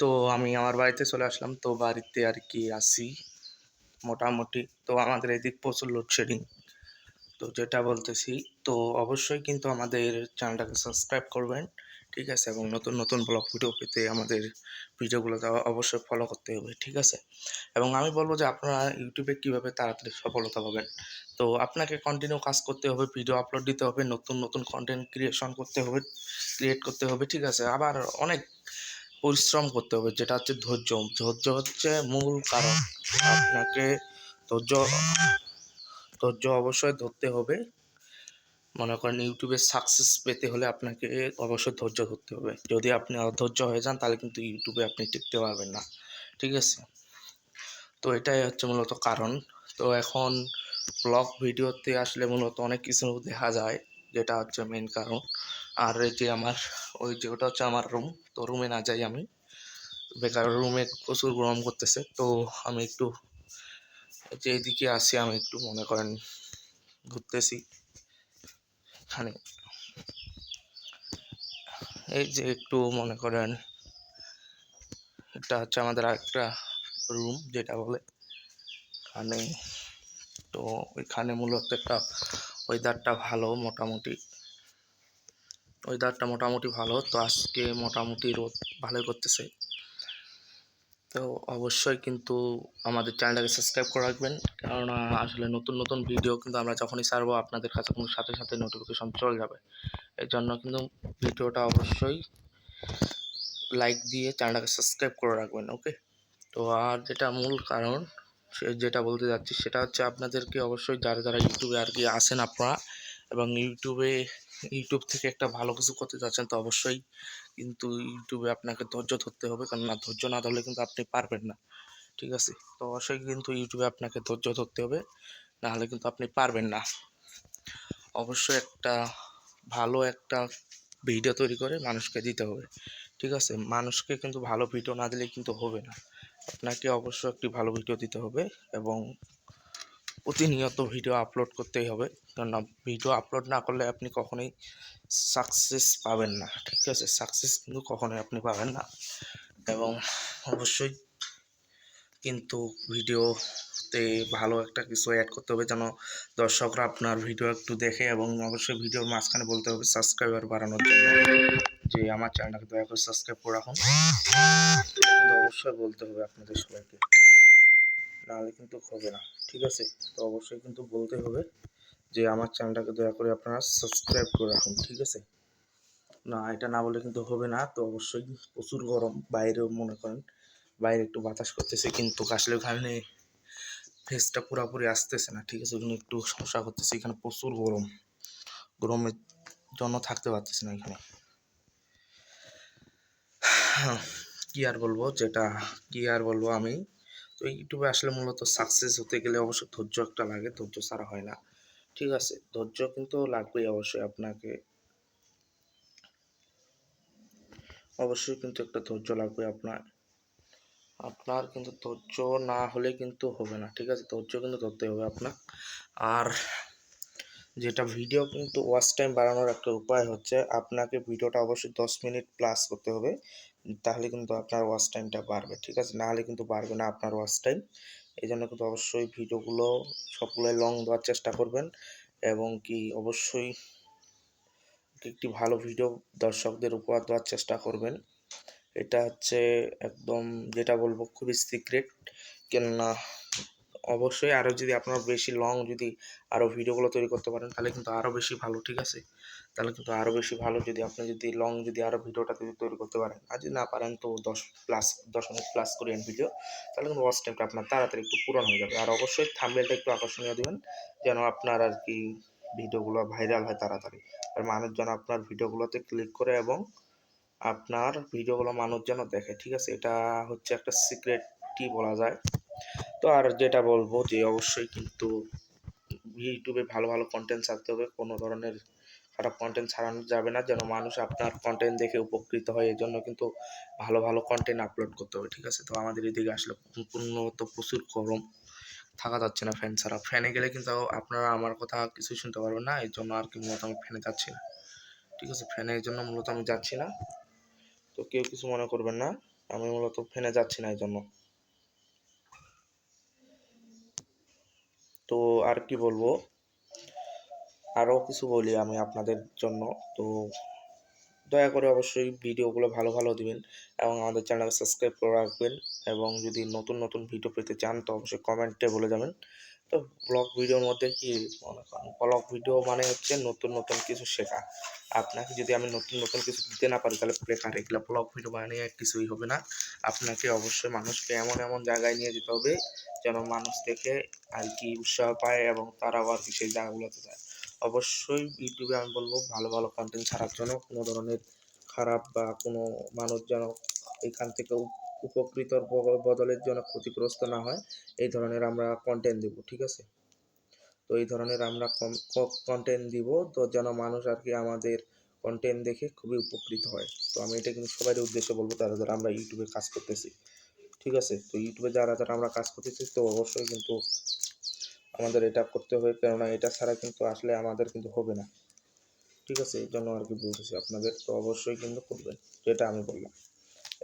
তো আমি আমার বাড়িতে চলে আসলাম। তো বাড়িতে আর কি আসি মোটামুটি। তো আমাদের এদিক প্রচুর লোডশেডিং তো যেটা বলতেছি, তো অবশ্যই কিন্তু আমাদের চ্যানেলটাকে সাবস্ক্রাইব করবেন, ঠিক আছে? এবং নতুন নতুন ব্লগ ভিডিও পেতে আমাদের ভিডিওগুলো অবশ্যই ফলো করতে হবে, ঠিক আছে? এবং আমি বলব যে আপনারা ইউটিউবে কীভাবে তাড়াতাড়ি সফলতা পাবেন। তো আপনাকে কন্টিনিউ কাজ করতে হবে ভিডিও আপলোড দিতে হবে, নতুন নতুন কন্টেন্ট ক্রিয়েশন করতে হবে ক্রিয়েট করতে হবে, ঠিক আছে? আবার অনেক পরিশ্রম করতে হবে, যেটা হচ্ছে ধৈর্য। ধৈর্য হচ্ছে মূল কারণ। আপনাকে ধৈর্য ধৈর্য অবশ্যই ধরতে হবে। মনে করেন ইউটিউবে সাকসেস পেতে হলে আপনাকে অবশ্যই ধৈর্য ধরতে হবে। যদি আপনি অধৈর্য হয়ে যান, তাহলে কিন্তু ইউটিউবে আপনি টিকতে পারবেন না। ঠিক আছে? তো এটাই হচ্ছে মূলত কারণ। তো এখন ব্লগ ভিডিওতে আসলে মূলত অনেক কিছু দেখা যায়, যেটা হচ্ছে মেন কারণ। আর এই যে আমার, ওই যে ওটা হচ্ছে আমার রুম তো রুমে না যাই আমি। বেকার রুমে প্রচুর গরম করতেছে, তো আমি একটু যে এদিকে আসি আমি একটু মনে করেন ঘুরতেছি। এখানে এই যে একটু মনে করেন, এটা হচ্ছে আমাদের একটা রুম যেটা বলে। এখানে, তো ওইখানে মূলত একটা ওয়েদারটা ভালো, মোটামুটি। ওয়েদারটা মোটামুটি ভালো, তো আজকে মোটামুটি রোদ ভালোই করতেছে। তো অবশ্যই কিন্তু আমাদের চ্যানেলটাকে সাবস্ক্রাইব করে রাখবেন, কেননা আসলে নতুন নতুন ভিডিও কিন্তু আমরা যখনই ছাড়বো, আপনাদের কাছে কিন্তু সাথে সাথে নোটিফিকেশন চলে যাবে। এর জন্য কিন্তু ভিডিওটা অবশ্যই লাইক দিয়ে চ্যানেলটাকে সাবস্ক্রাইব করে রাখবেন ওকে তো আর যেটা মূল কারণ, সে যেটা বলতে যাচ্ছি, সেটা হচ্ছে আপনাদেরকে অবশ্যই যারা যারা ইউটিউবে আর কি আসেন আপনারা, এবং ইউটিউবে ইউটিউব থেকে একটা ভালো কিছু করতে যাচ্ছেন, তো অবশ্যই কিন্তু ইউটিউবে আপনাকে ধৈর্য ধরতে হবে। কারণ না, ধৈর্য না ধরলে কিন্তু আপনি পারবেন না। ঠিক আছে? তো অবশ্যই কিন্তু ইউটিউবে আপনাকে ধৈর্য ধরতে হবে। নাহলে কিন্তু আপনি পারবেন না। অবশ্যই একটা ভালো একটা ভিডিও তৈরি করে মানুষকে দিতে হবে। ঠিক আছে? মানুষকে কিন্তু ভালো ভিডিও না দিলে কিন্তু হবে না। আপনাকে অবশ্যই একটি ভালো ভিডিও দিতে হবে এবং প্রতিনিয়ত ভিডিও আপলোড করতেই হবে। কারণ ভিডিও আপলোড না করলে আপনি কখনোই সাকসেস পাবেন না, ঠিক আছে? সাকসেস কিন্তু কখনোই আপনি পাবেন না। এবং অবশ্যই কিন্তু ভিডিওতে ভালো একটা কিছু অ্যাড করতে হবে যেন দর্শকরা আপনার ভিডিও একটু দেখে এবং অবশ্যই ভিডিওর মাঝখানে বলতে হবে সাবস্ক্রাইবার বাড়ানোর জন্য। যে আমার চ্যানেলটাকে দয়া করে সাবস্ক্রাইব করে রাখুন। অবশ্যই বলতে হবে আপনাদের সবাইকে। নাহলে কিন্তু হবে না। ঠিক আছে? তো অবশ্যই কিন্তু বলতে হবে যে আমার চ্যানেলটাকে দয়া করে আপনারা সাবস্ক্রাইব করে রাখুন, ঠিক আছে? না, এটা না বলে কিন্তু হবে না। তো অবশ্যই প্রচুর গরম, বাইরেও মনে করেন, বাইরে একটু বাতাস করতেছে, কিন্তু আসলে ওখানে ফেসটা পুরোপুরি আসতেছে না, ঠিক আছে? ওখানে একটু সমস্যা করতেছে, এখানে প্রচুর গরম। গরমের জন্য থাকতে পারতেছি না এখানে। কি আর বলব, যেটা কি আর বলব আমি তো ইউটিউবে আসলে মূলত সাকসেস হতে গেলে অবশ্যই ধৈর্য একটা লাগে, ধৈর্য ছাড়া হয় না। ঠিক আছে? ধৈর্য কিন্তু লাগবেই অবশ্যই আপনাকে। অবশ্যই কিন্তু একটা ধৈর্য লাগবে আপনার। আপনার কিন্তু ধৈর্য না হলে কিন্তু হবে না। ঠিক আছে? ধৈর্য কিন্তু ধরতে হবে আপনার। আর যেটা ভিডিও কিন্তু ওয়াচ টাইম বাড়ানোর একটা উপায় হচ্ছে, আপনাকে ভিডিওটা অবশ্যই দশ মিনিট প্লাস করতে হবে, তাহলে কিন্তু আপনার ওয়াচ টাইমটা বাড়বে, ঠিক আছে? নাহলে কিন্তু বাড়বে না আপনার ওয়াচ টাইম এই জন্য কিন্তু অবশ্যই ভিডিওগুলো সবগুলোই লং দেওয়ার চেষ্টা করবেন এবং কি অবশ্যই একটি ভালো ভিডিও দর্শকদের উপহার দেওয়ার চেষ্টা করবেন। এটা হচ্ছে একদম যেটা বলব খুবই সিক্রেট কেননা অবশ্যই আরও যদি আপনারা বেশি লং যদি আরও ভিডিওগুলো তৈরি করতে পারেন, তাহলে কিন্তু আরও বেশি ভালো, ঠিক আছে? তাহলে কিন্তু আরও বেশি ভালো যদি আপনি যদি লং যদি আরও ভিডিওটা যদি তৈরি করতে পারেন, আর যদি না পারেন তো দশ প্লাস দশ মিনিট প্লাস করেন ভিডিও তাহলে কিন্তু ওয়াচ টাইমটা আপনার তাড়াতাড়ি একটু পূরণ হয়ে যাবে। আর অবশ্যই থাম্বেলটা একটু আকর্ষণীয় দেবেন, যেন আপনার আর কি ভিডিওগুলো ভাইরাল হয় তাড়াতাড়ি। আর মানুষ যেন আপনার ভিডিওগুলোতে ক্লিক করে এবং আপনার ভিডিওগুলো মানুষ যেন দেখে, ঠিক আছে? এটা হচ্ছে একটা সিক্রেটই বলা যায়? তো আর যেটা বলব যে অবশ্যই কিন্তু ইউটিউবে ভালো ভালো কন্টেন্ট ছাড়তে হবে। কোনো ধরনের খারাপ কন্টেন্ট ছাড়ানো যাবে না। যেন মানুষ আপনার কন্টেন্ট দেখে উপকৃত হয়। এই জন্য কিন্তু ভালো ভালো কন্টেন্ট আপলোড করতে হবে, ঠিক আছে? তো আমাদের এদিকে আসলে সম্পূর্ণ তো প্রচুর গরম থাকা যাচ্ছে না ফ্যান ছাড়া। ফ্যানে গেলে কিন্তু আপনারা আমার কথা কিছুই শুনতে পারবেন না। এই জন্য আর কি মূলত আমি ফ্যানে যাচ্ছি না, ঠিক আছে? ফ্যানের জন্য মূলত আমি যাচ্ছি না। তো কেউ কিছু মনে করবেন না। আমি মূলত ফ্যানে যাচ্ছি না এই জন্য। তো আর কি বলব? আরও কিছু বলি আমি আপনাদের জন্য। তো দয়া করে অবশ্যই ভিডিওগুলো ভালো ভালো দিবেন এবং আমাদের চ্যানেল সাবস্ক্রাইব করে রাখবেন এবং যদি নতুন নতুন ভিডিও পেতে চান তো অবশ্যই কমেন্টে বলে যাবেন। তো ব্লগ ভিডিওর মধ্যে কি মনে করেন? ব্লগ ভিডিও মানে হচ্ছে নতুন নতুন কিছু শেখা। আপনাকে যদি আমি নতুন নতুন কিছু দিতে না পারি, তাহলে বেকার এগুলো ব্লগ ভিডিও বানিয়ে কিছুই হবে না। আপনাকে অবশ্যই মানুষকে এমন এমন জায়গায় নিয়ে যেতে হবে যেন মানুষ দেখে আর কি উৎসাহ পায় এবং তারাও আর কি সেই জায়গাগুলোতে যায়। অবশ্যই ইউটিউবে আমি বলব, ভালো ভালো কন্টেন্ট ছাড়ার জন্য কোনো ধরনের খারাপ বা কোনো মানুষ যেন এখান থেকে উপকৃতর বদলের জন্য ক্ষতিগ্রস্ত না হয়, এই ধরনের আমরা কন্টেন্ট দিব, ঠিক আছে? তো এই ধরনের আমরা কন্টেন্ট দিব, তো যেন মানুষ আর কি আমাদের কন্টেন্ট দেখে খুবই উপকৃত হয়। তো আমি এটা কিন্তু সবাই উদ্দেশ্যে বলব, তারা যারা আমরা ইউটিউবে কাজ করতেছি, ঠিক আছে? তো ইউটিউবে যারা যারা আমরা কাজ করতেছি, তো অবশ্যই কিন্তু আমাদের এটা করতে হবে, কেননা এটা ছাড়া কিন্তু আসলে আমাদের কিন্তু হবে না, ঠিক আছে? এই জন্য আর কি বলতেছি আপনাদের, তো অবশ্যই কিন্তু করবেন, যেটা আমি বললাম।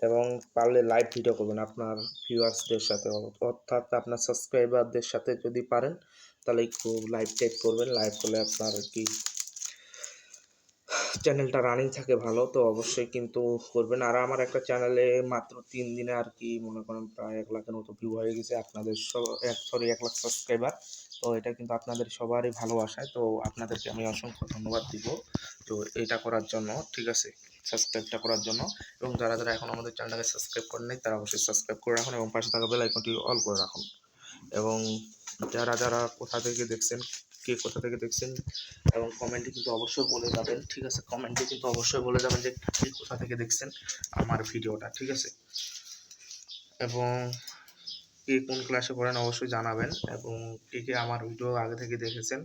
এবং পারলে লাইভ ভিডিও করবেন আপনার ভিউয়ার্সদের সাথে। অর্থাৎ আপনার সাবস্ক্রাইবারদের সাথে যদি পারেন, তাহলে একটু লাইভ টাইপ করবেন। লাইভ করলে আপনার কি চ্যানেলটা রানিং থাকে ভালো, তো অবশ্যই কিন্তু করবেন। আর আমার একটা চ্যানেলে মাত্র তিন দিনে আর কি মনে করেন প্রায় এক লাখের মতো ভিউ হয়ে গেছে আপনাদের সব এক সরি এক লাখ সাবস্ক্রাইবার তো এটা কিন্তু আপনাদের সবারই ভালোবাসায়। তো আপনাদেরকে আমি অসংখ্য ধন্যবাদ দিব। তো এটা করার জন্য, ঠিক আছে? সাবস্ক্রাইবটা করার জন্য। এবং যারা যারা এখন আমাদের চ্যানেলটাকে সাবস্ক্রাইব করেন নাই, তারা অবশ্যই সাবস্ক্রাইব করে রাখুন এবং পাশে থাকা বেল আইকনটি অল করে রাখুন। এবং যারা যারা কোথা থেকে দেখছেন, কে কোথা থেকে দেখছেন, এবং কমেন্টে কিন্তু অবশ্যই বলে যাবেন, ঠিক আছে? কমেন্টে কিন্তু অবশ্যই বলে যাবেন যে কে কোথা থেকে দেখছেন আমার ভিডিওটা, ঠিক আছে? এবং কে কোন ক্লাসে পড়েন অবশ্যই জানাবেন এবং কে কে আমার ভিডিও আগে থেকে দেখেছেন,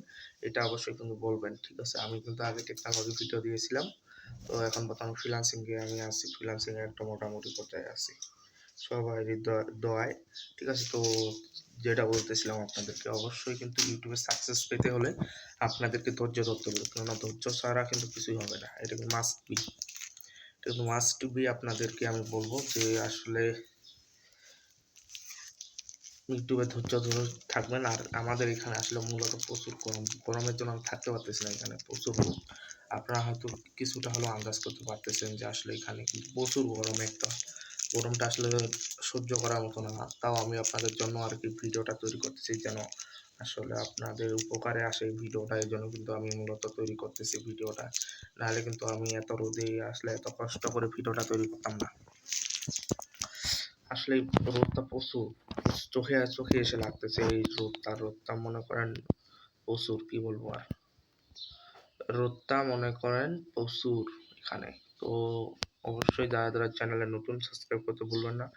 এটা অবশ্যই কিন্তু বলবেন, ঠিক আছে? আমি কিন্তু আগে টেকনোলজি ভিডিও দিয়েছিলাম। তো এখন বর্তমানে ফ্রিলান্সিংয়ে আমি আছি ফ্রিলান্সিংয়ে একটা মোটামুটি পর্যায়ে আছি। সবাই দোয়ায়, ঠিক আছে? তো যেটা বলতেছিলাম আপনাদেরকে, অবশ্যই কিন্তু ইউটিউবে সাকসেস পেতে হলে আপনাদেরকে ধৈর্য ধরতে হবে। কেননা ধৈর্য ছাড়া কিন্তু কিছুই হবে না, এটা কিন্তু মাস্ট বি এটা কিন্তু মাস্ট বি আপনাদেরকে আমি বলব যে আসলে ইউটিউবে ধৈর্য ধরে থাকবেন। আর আমাদের এখানে আসলে মূলত প্রচুর গরম, গরমের জন্য আমি থাকতে পারতেছি না এখানে, প্রচুর আপনারা হয়তো কিছুটা হলেও আন্দাজ করতে পারতেছেন যে আসলে এখানে প্রচুর গরম একটা, গরমটা আসলে সহ্য করার মতো না। তাও আমি আপনাদের জন্য আর কি ভিডিওটা তৈরি করতেছি যেন আসলে আপনাদের উপকারে আসে এই ভিডিওটা, এই জন্য কিন্তু আমি মূলত তৈরি করতেছি ভিডিওটা। নাহলে কিন্তু আমি এত রোদে আসলে এত কষ্ট করে ভিডিওটা তৈরি করতাম না। আসলে রোদটা প্রচুর, চোখে চোখে এসে লাগতেছে এই রোদটা রোদটা মনে করেন প্রচুর, কি বলব আর। রোদটা মনে করেন প্রচুর এখানে। তো অবশ্যই যারা যারা চ্যানেলে নতুন সাবস্ক্রাইব করতে ভুলবেন না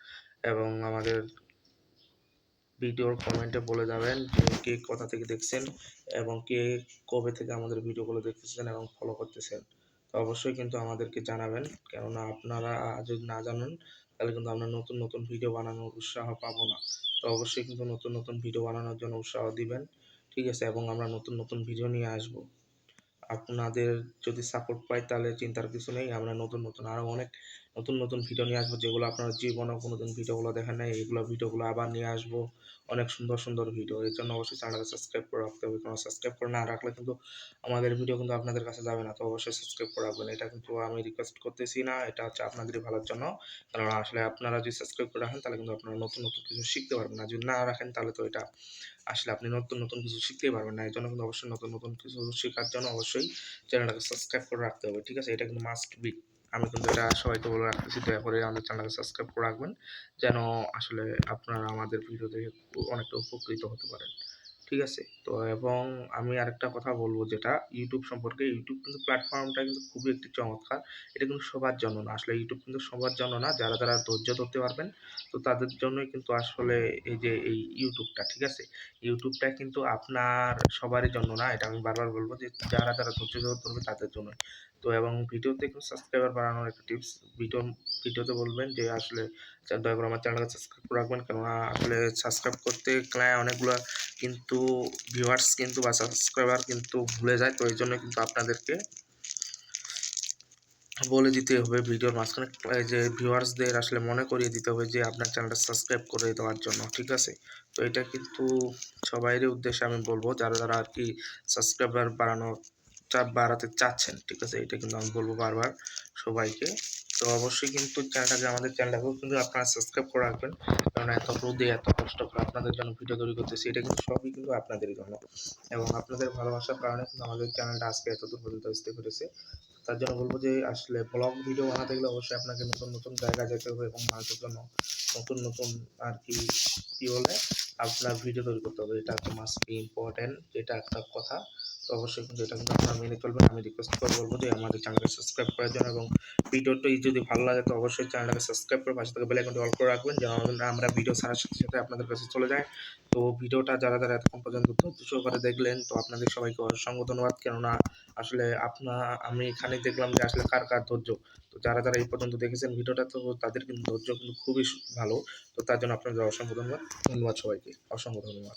এবং আমাদের ভিডিওর কমেন্টে বলে যাবেন যে কে কোথা থেকে দেখছেন এবং কে কবে থেকে আমাদের ভিডিওগুলো দেখতেছেন এবং ফলো করতেছেন। তো অবশ্যই কিন্তু আমাদেরকে জানাবেন। কেননা আপনারা যদি না জানেন, তাহলে কিন্তু আমরা নতুন নতুন ভিডিও বানানোর উৎসাহ পাবো না। তো অবশ্যই কিন্তু নতুন নতুন ভিডিও বানানোর জন্য উৎসাহ দিবেন, ঠিক আছে? এবং আমরা নতুন নতুন ভিডিও নিয়ে আসব। আপনাদের যদি সাপোর্ট পাই, তাহলে চিন্তার কিছু নেই। আমরা নতুন নতুন আরও অনেক নতুন নতুন ভিডিও নিয়ে আসব, যেগুলো আপনারা জীবনেও কোনোদিন ভিডিওগুলো দেখেন নাই এইগুলো ভিডিওগুলো আবার নিয়ে আসব। অনেক সুন্দর সুন্দর ভিডিও এর জন্য অবশ্যই চ্যানেলটা সাবস্ক্রাইব করে রাখতে হবে। কারণ সাবস্ক্রাইব করে না রাখলে কিন্তু আমাদের ভিডিও কিন্তু আপনাদের কাছে যাবে না। তো অবশ্যই সাবস্ক্রাইব করে রাখবেন। এটা কিন্তু আমি রিকোয়েস্ট করতেছি না। এটা হচ্ছে আপনাদেরই ভালোর জন্য। কারণ আসলে আপনারা যদি সাবস্ক্রাইব করে রাখেন, তাহলে কিন্তু আপনারা নতুন নতুন কিছু শিখতে পারবেন না। যদি না রাখেন, তাহলে তো এটা আসলে আপনি নতুন নতুন কিছু শিখতেই পারবেন না। এই জন্য কিন্তু অবশ্যই নতুন নতুন কিছু শেখার জন্য অবশ্যই চ্যানেলটাকে সাবস্ক্রাইব করে রাখতে হবে। ঠিক আছে? এটা কিন্তু মাস্ট বি আমি কিন্তু এটা সবাইকে বলে রাখতেছি, দয়া করে আমাদের চ্যানেলকে সাবস্ক্রাইব করে রাখবেন, যেন আসলে আপনারা আমাদের ভিডিও দেখে অনেকটা উপকৃত হতে পারেন। ঠিক আছে? তো এবং আমি আরেকটা কথা বলব, যেটা ইউটিউব সম্পর্কে ইউটিউব কিন্তু প্ল্যাটফর্মটা কিন্তু খুবই একটি চমৎকার। এটা কিন্তু সবার জন্য না। আসলে ইউটিউব কিন্তু সবার জন্য না, যারা যারা ধৈর্য ধরতে পারবেন, তো তাদের জন্যই কিন্তু আসলে এই যে এই ইউটিউবটা ঠিক আছে? ইউটিউবটা কিন্তু আপনার সবারই জন্য না, এটা আমি বারবার বলব যে যারা যারা ধৈর্য ধরবে তাদের জন্য তো এবং ভিডিওতে কিন্তু সাবস্ক্রাইবার বাড়ানোর একটা টিপস ভিডিও ভিডিওতে বলবেন যে আসলে দয়া করে আমার চ্যানেলকে সাবস্ক্রাইব করে রাখবেন। কেননা আসলে সাবস্ক্রাইব করতে গেলে অনেকগুলো কিন্তু ভিউয়ার্স কিন্তু বা সাবস্ক্রাইবার কিন্তু ভুলে যায়, তো এই জন্য কিন্তু আপনাদেরকে বলে দিতে হবে ভিডিওর মাঝখানে যে ভিউয়ার্সদের আসলে মনে করিয়ে দিতে হবে যে আপনার চ্যানেলটা সাবস্ক্রাইব করে দেওয়ার জন্য, ঠিক আছে? তো এটা কিন্তু সবাইয়েরই উদ্দেশ্যে আমি বলব, যারা যারা আর কি সাবস্ক্রাইবার বাড়ানো চাপ বাড়াতে চাচ্ছেন, ঠিক আছে? এটা কিন্তু আমি বলব বারবার সবাইকে। তো অবশ্যই কিন্তু চ্যানেলটাকে আমাদের চ্যানেলটাকেও কিন্তু আপনারা সাবস্ক্রাইব করে রাখবেন। কারণ এত রোদে, এত কষ্ট করে আপনাদের জন্য ভিডিও তৈরি করতেছি, এটা কিন্তু সবই কিন্তু আপনাদের জন্য। এবং আপনাদের ভালোবাসার কারণে কিন্তু আমাদের চ্যানেলটা আজকে এতদূর পর্যন্ত আসতে পেরেছে। তার জন্য বলব যে, আসলে ব্লগ ভিডিও বানাতে গেলে অবশ্যই আপনাকে নতুন নতুন জায়গা যেতে হবে এবং মানুষের জন্য নতুন নতুন আর কি, কী বলে, আপনার ভিডিও তৈরি করতে হবে। এটা একটা মাস্ট বি ইম্পর্টেন্ট এটা একটা কথা। অবশ্যই কিন্তু এটা কিন্তু আপনারা মেনে চলবেন। আমি রিকোয়েস্ট করে বলব যে আমাদের চ্যানেলকে সাবস্ক্রাইব করার জন্য এবং ভিডিওটি যদি ভালো লাগে তো অবশ্যই চ্যানেলটাকে সাবস্ক্রাইব করে পাশে থেকে বেল আইকনটি অল করে রাখবেন যেন আমরা ভিডিও ছাড়ার সাথে সাথে আপনাদের কাছে চলে যায়। তো ভিডিওটা যারা যারা এতক্ষণ পর্যন্ত ধৈর্য সহকারে দেখলেন, তো আপনাদের সবাইকে অসংখ্য ধন্যবাদ। কেননা আসলে আপনা আমি এখানে দেখলাম যে আসলে কার কার ধৈর্য। তো যারা যারা এই পর্যন্ত দেখেছেন ভিডিওটা, তো তাদের কিন্তু ধৈর্য কিন্তু খুবই ভালো। তো তার জন্য আপনাদের অসংখ্য ধন্যবাদ। ধন্যবাদ সবাইকে। অসংখ্য ধন্যবাদ।